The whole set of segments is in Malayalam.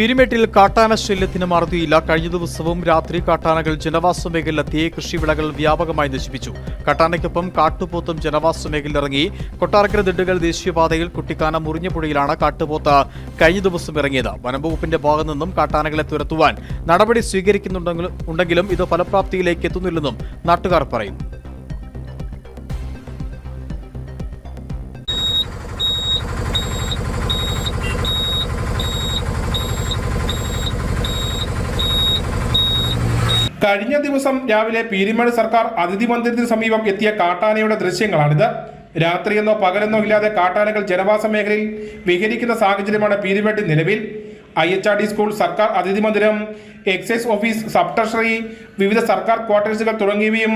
പീരുമേട്ടിൽ കാട്ടാന ശല്യത്തിന് മറുതിയില്ല കഴിഞ്ഞ ദിവസവും രാത്രി കാട്ടാനകൾ ജനവാസ മേഖലയിലെത്തിയ കൃഷിവിളകൾ വ്യാപകമായി നശിപ്പിച്ചു. കാട്ടാനയ്ക്കൊപ്പം കാട്ടുപോത്തും ജനവാസ മേഖലയിലിറങ്ങി കൊട്ടാരക്കര ദിണ്ടുകൾ ദേശീയപാതയിൽ കുട്ടിക്കാന മുറിഞ്ഞപ്പുഴയിലാണ് കാട്ടുപോത്ത് കഴിഞ്ഞ ദിവസം ഇറങ്ങിയത്. വനംവകുപ്പിന്റെ ഭാഗത്തു നിന്നും കാട്ടാനകളെ തുരത്തുവാൻ നടപടി സ്വീകരിക്കുന്നുണ്ടെങ്കിലും ഇത് ഫലപ്രാപ്തിയിലേക്ക് എത്തുന്നില്ലെന്നും നാട്ടുകാർ പറയുന്നു. കഴിഞ്ഞ ദിവസം രാവിലെ പീരിമേട് സർക്കാർ അതിഥി മന്ദിരത്തിന് സമീപം എത്തിയ കാട്ടാനയുടെ ദൃശ്യങ്ങളാണിത്. രാത്രിയെന്നോ പകലെന്നോ ഇല്ലാതെ കാട്ടാനകൾ ജനവാസ മേഖലയിൽ വിഹരിക്കുന്ന സാഹചര്യമാണ് പീരിമേട്ടിൽ നിലവിൽ. I H R D school സർക്കാർ അതിഥി മന്ദിരം എക്സൈസ് ഓഫീസ് സബ് ട്രഷറി വിവിധ സർക്കാർ ക്വാർട്ടേഴ്സുകൾ തുടങ്ങിയവയും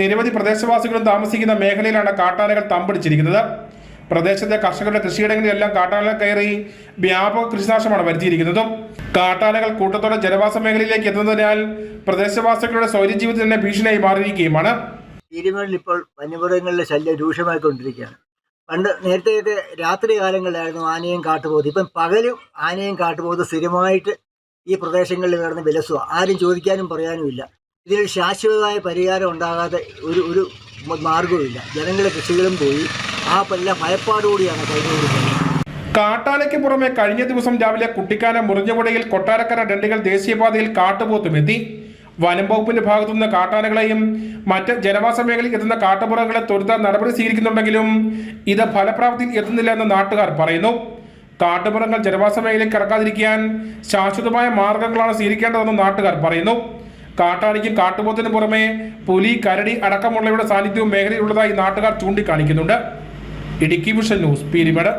നിരവധി പ്രദേശവാസികളും താമസിക്കുന്ന മേഖലയിലാണ് കാട്ടാനകൾ തമ്പടിച്ചിരിക്കുന്നത്. പ്രദേശത്തെ കർഷകരുടെ കൃഷിയിടങ്ങളിലെല്ലാം കാട്ടാനകൾ കയറി വ്യാപക കൃഷിനാശമാണ് വരുത്തിയിരിക്കുന്നതും. കാട്ടാനകൾ കൂട്ടത്തോടെ ജനവാസ മേഖലയിലേക്ക് എത്തുന്നതിനാൽ പ്രദേശവാസികളുടെ സ്വൈര്യജീവിതം തന്നെ ഭീഷണിയായി മാറിയിരിക്കുകയുമാണ്. ഇപ്പോൾ വന്യമൃഗങ്ങളുടെ ശല്യം രൂക്ഷമായിക്കൊണ്ടിരിക്കുകയാണ് പണ്ട് നേരത്തെയൊക്കെ രാത്രി കാലങ്ങളിലായിരുന്നു ആനയും കാട്ടുപോകുന്നത് ഇപ്പം പകലും ആനയും കാട്ടുപോകുന്നത് സ്ഥിരമായിട്ട് ഈ പ്രദേശങ്ങളിൽ കിടന്ന് വിലസുക. ആരും ചോദിക്കാനും പറയാനും ഇല്ല. ഇതിനൊരു ശാശ്വതമായ പരിഹാരം ഉണ്ടാകാതെ ഒരു ഒരു മാർഗവുമില്ല ജനങ്ങളുടെ കൃഷികളും പോയി ആ പല ഭയപ്പാടുകൂടിയാണ് കഴിഞ്ഞുകൊടുക്കുന്നത് കാട്ടാനയ്ക്ക് പുറമെ കഴിഞ്ഞ ദിവസം രാവിലെ കുട്ടിക്കാനം മുറിഞ്ഞപുഴയിൽ കൊട്ടാരക്കര ഡണ്ടികൾ ദേശീയപാതയിൽ കാട്ടുപോത്തുമെത്തി വനം വകുപ്പിന്റെ ഭാഗത്തുനിന്ന് കാട്ടാനകളെയും മറ്റ് ജനവാസ മേഖലയിൽ എത്തുന്ന കാട്ടുപുറകളെ തുരുത്താൻ നടപടി സ്വീകരിക്കുന്നുണ്ടെങ്കിലും ഇത് ഫലപ്രാപ്തിയിൽ എത്തുന്നില്ല എന്ന് നാട്ടുകാർ പറയുന്നു. കാട്ടുപുറങ്ങൾ ജനവാസ മേഖലയിൽ കിടക്കാതിരിക്കാൻ ശാശ്വതമായ മാർഗങ്ങളാണ് സ്വീകരിക്കേണ്ടതെന്ന് നാട്ടുകാർ പറയുന്നു. കാട്ടാനയ്ക്കും കാട്ടുപോത്തിനും പുറമെ പുലി കരടി അടക്കമുള്ളവയുടെ സാന്നിധ്യവും മേഖലയിലുള്ളതായി നാട്ടുകാർ ചൂണ്ടിക്കാണിക്കുന്നുണ്ട്. Idukki vision news Peermade.